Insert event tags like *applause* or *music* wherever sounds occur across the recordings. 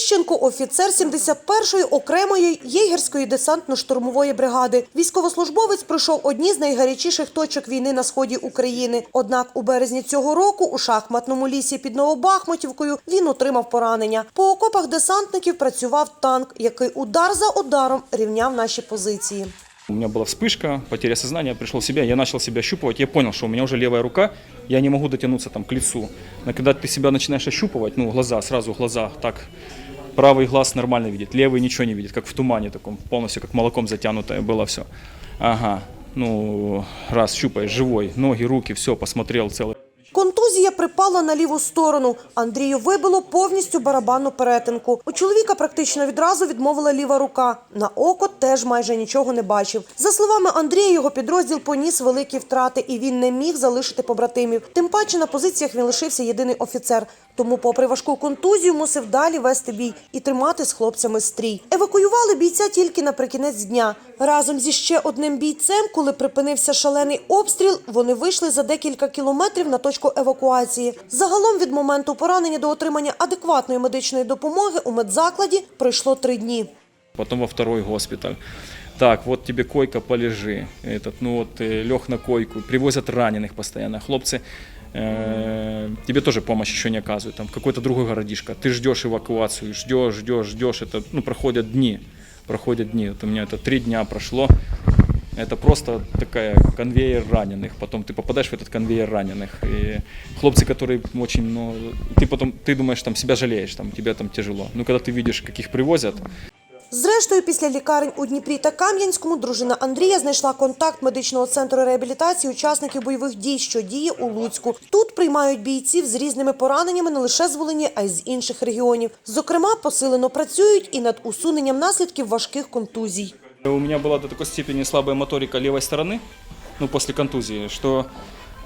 Тищенко – офіцер 71-ї окремої єгерської десантно-штурмової бригади. Військовослужбовець пройшов одні з найгарячіших точок війни на сході України. Однак у березні цього року у шахматному лісі під Новобахмутівкою він отримав поранення. По окопах десантників працював танк, який удар за ударом рівняв наші позиції. У меня была вспышка, потеря сознания, я пришел в себя, я начал себя ощупывать, я понял, что у меня уже левая рука, я не могу дотянуться там к лицу. Но когда ты себя начинаешь ощупывать, ну, глаза, сразу глаза, так, правый глаз нормально видит, левый ничего не видит, как в тумане таком, полностью как молоком затянутое было все. Ага, ну, раз щупаешь, живой, ноги, руки, все, посмотрел целый. Контузія припала на ліву сторону. Андрію вибило повністю барабанну перетинку. У чоловіка практично відразу відмовила ліва рука. На око теж майже нічого не бачив. За словами Андрія, його підрозділ поніс великі втрати, і він не міг залишити побратимів. Тим паче на позиціях він лишився єдиний офіцер. Тому, попри важку контузію, мусив далі вести бій і тримати з хлопцями стрій. Евакуювали бійця тільки наприкінець дня. Разом зі ще одним бійцем, коли припинився шалений обстріл, вони вийшли за декілька кілометрів на точку евакуації. Загалом від моменту поранення до отримання адекватної медичної допомоги у медзакладі пройшло три дні. потом во второй госпиталь. Так, вот тебе койка, полежи. Этот, ну вот, лег на койку. Привозят раненых постоянно. Хлопцы, э, тебе тоже помощь еще не оказывают. Там в какой-то другой городишко. Ты ждешь эвакуацию, ждешь, ждешь, ждешь. Это, ну, проходят дни. Проходят дни. Вот у меня это три дня прошло. Это просто такая конвейер раненых. Потом ты попадаешь в этот конвейер раненых. И хлопцы, которые очень, ну, ты потом, ты думаешь, там себя жалеешь, там тебе там тяжело. Но когда ты видишь, каких привозят, Зрештою, після лікарень у Дніпрі та Кам'янському дружина Андрія знайшла контакт медичного центру реабілітації учасників бойових дій, що діє у Луцьку. Тут приймають бійців з різними пораненнями не лише з Волині, а й з інших регіонів. Зокрема, посилено працюють і над усуненням наслідків важких контузій. У меня была до такой степени слабая моторика левой стороны, ну, после контузии, что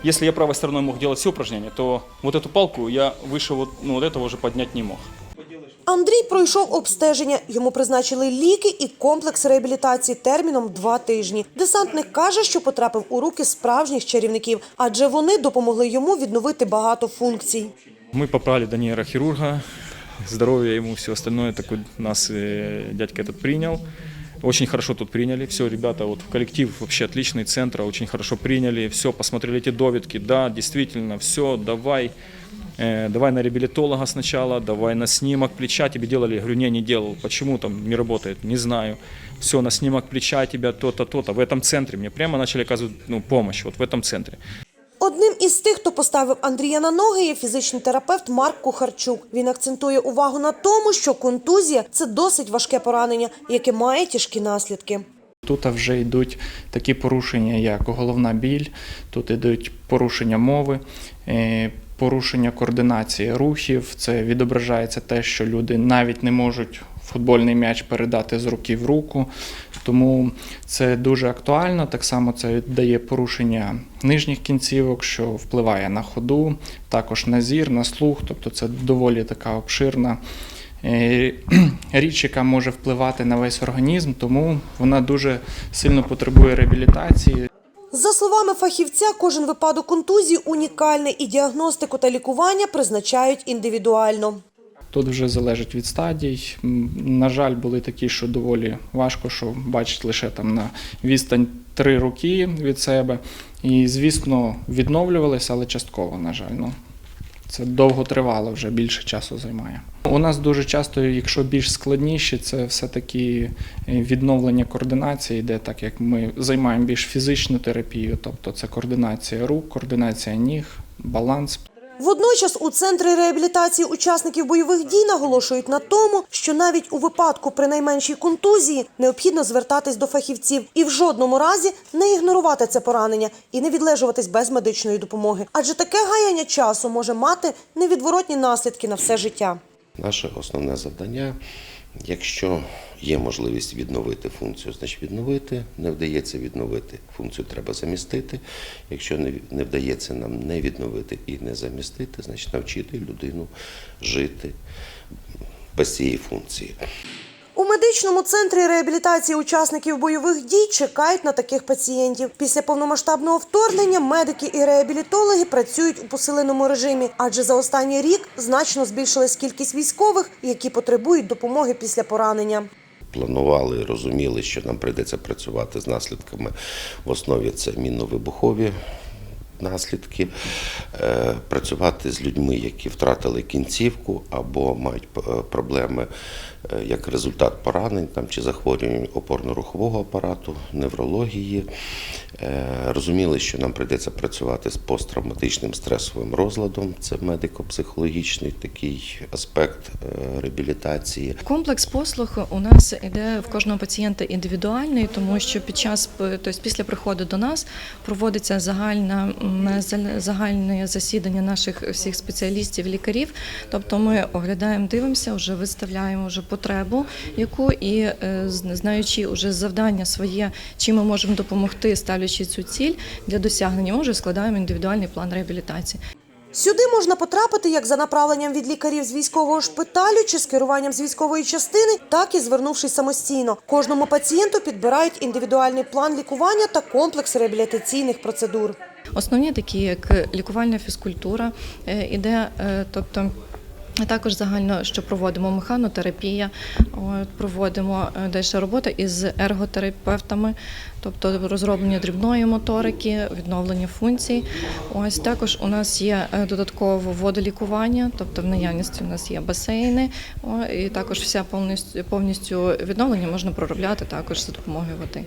если я правой стороной мог делать все упражнения, то вот эту палку я выше вот, ну, вот этого уже поднять не мог. Андрій пройшов обстеження. Йому призначили ліки і комплекс реабілітації терміном два тижні. Десантник каже, що потрапив у руки справжніх чарівників, адже вони допомогли йому відновити багато функцій. Мы попали до нейрохирурга, здоровье ему, все остальное, такой нас э, дядька этот принял. Очень хорошо тут приняли, все, ребята, вот коллектив вообще отличный, центра, очень хорошо приняли, все, посмотрели эти довідки, да, действительно, все, давай, э, давай на реабилитолога сначала, давай на снимок плеча, тебе делали, я говорю, не, не делал, почему там не работает, не знаю. Все, на снимок плеча тебя то-то, то-то, в этом центре, мне прямо начали оказывать ну, помощь, вот в этом центре. Одним із тих, хто поставив Андрія на ноги, є фізичний терапевт Марк Кухарчук. Він акцентує увагу на тому, що контузія це досить важке поранення, яке має тяжкі наслідки. Тут вже йдуть такі порушення, як головна біль, тут йдуть порушення мови, е, порушення координації рухів. Це відображається те, що люди навіть не можуть футбольний м'яч передати з руки в руку. Тому це дуже актуально. Так само це дає порушення нижніх кінцівок, що впливає на ходу, також на зір, на слух. Тобто це доволі така обширна е, *clears throat* річ, яка може впливати на весь організм, тому вона дуже сильно потребує реабілітації. За словами фахівця, кожен випадок контузії унікальний і діагностику та лікування призначають індивідуально. Тут вже залежить від стадій. На жаль, були такі, що доволі важко, що бачить лише там на відстань три роки від себе. І, звісно, відновлювалися, але частково, на жаль. Ну, це довго тривало, вже більше часу займає. У нас дуже часто, якщо більш складніші, це все-таки е, відновлення координації, де так як ми займаємо більш фізичну терапію, тобто це координація рук, координація ніг, баланс. Водночас у центрі реабілітації учасників бойових дій наголошують на тому, що навіть у випадку при найменшій контузії необхідно звертатись до фахівців і в жодному разі не ігнорувати це поранення і не відлежуватись без медичної допомоги. Адже таке гаяння часу може мати невідворотні наслідки на все життя. Наше основне завдання, якщо є можливість відновити функцію, значить відновити. Не вдається відновити функцію, треба замістити. Якщо не, вдається нам не відновити і не замістити, значить навчити людину жити без цієї функції. У медичному центрі реабілітації учасників бойових дій чекають на таких пацієнтів. Після повномасштабного вторгнення медики і реабілітологи працюють у посиленому режимі, адже за останній рік значно збільшилась кількість військових, які потребують допомоги після поранення. Планували розуміли, що нам прийдеться працювати з наслідками. В основі це мінно-вибухові наслідки, е, працювати з людьми, які втратили кінцівку або мають е, проблеми е, як результат поранень там, чи захворювань опорно-рухового апарату, неврології. Розуміли, що нам прийдеться працювати з посттравматичним стресовим розладом. Це медико-психологічний такий аспект реабілітації. Комплекс послуг у нас іде в кожного пацієнта індивідуальний, тому що під час тобто після приходу до нас проводиться загальна загальне засідання наших всіх спеціалістів, лікарів. Тобто ми оглядаємо, дивимося, вже виставляємо вже потребу, яку і е, знаючи вже завдання своє, чим ми можемо допомогти, ставлячи цю ціль для досягнення, ми вже складаємо індивідуальний план реабілітації. Сюди можна потрапити як за направленням від лікарів з військового шпиталю чи з керуванням з військової частини, так і звернувшись самостійно. Кожному пацієнту підбирають індивідуальний план лікування та комплекс реабілітаційних процедур. Основні такі, як лікувальна фізкультура, е, іде, е, тобто. Також загально, що проводимо механотерапія, от, проводимо е, далі робота із ерготерапевтами, тобто розроблення дрібної моторики, відновлення функцій. Ось також у нас є додатково водолікування, тобто в наявності у нас є басейни, і також вся повністю повністю відновлення можна проробляти також за допомогою води.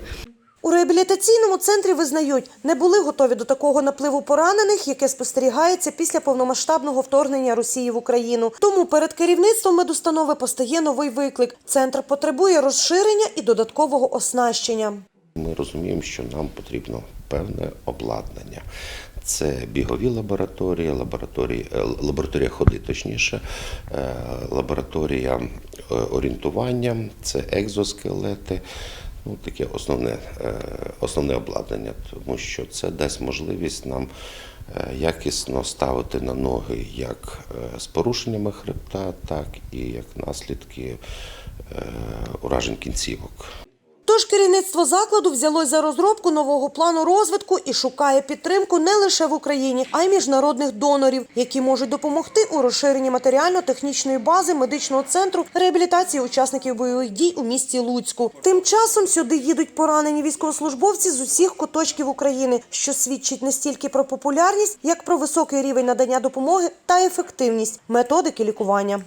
У реабілітаційному центрі визнають, не були готові до такого напливу поранених, яке спостерігається після повномасштабного вторгнення Росії в Україну. Тому перед керівництвом медустанови постає новий виклик. Центр потребує розширення і додаткового оснащення. Ми розуміємо, що нам потрібно певне обладнання. Це бігові лабораторії, лабораторії, е, лабораторія ходи, точніше, е, лабораторія е, орієнтування, це екзоскелети. Ну, таке основне, е, основне обладнання, тому що це дасть можливість нам е, якісно ставити на ноги як е, з порушеннями хребта, так і як наслідки уражень кінцівок. Тож керівництво закладу взялось за розробку нового плану розвитку і шукає підтримку не лише в Україні, а й міжнародних донорів, які можуть допомогти у розширенні матеріально-технічної бази медичного центру реабілітації учасників бойових дій у місті Луцьку. Тим часом сюди їдуть поранені військовослужбовці з усіх куточків України, що свідчить не стільки про популярність, як про високий рівень надання допомоги та ефективність методики лікування.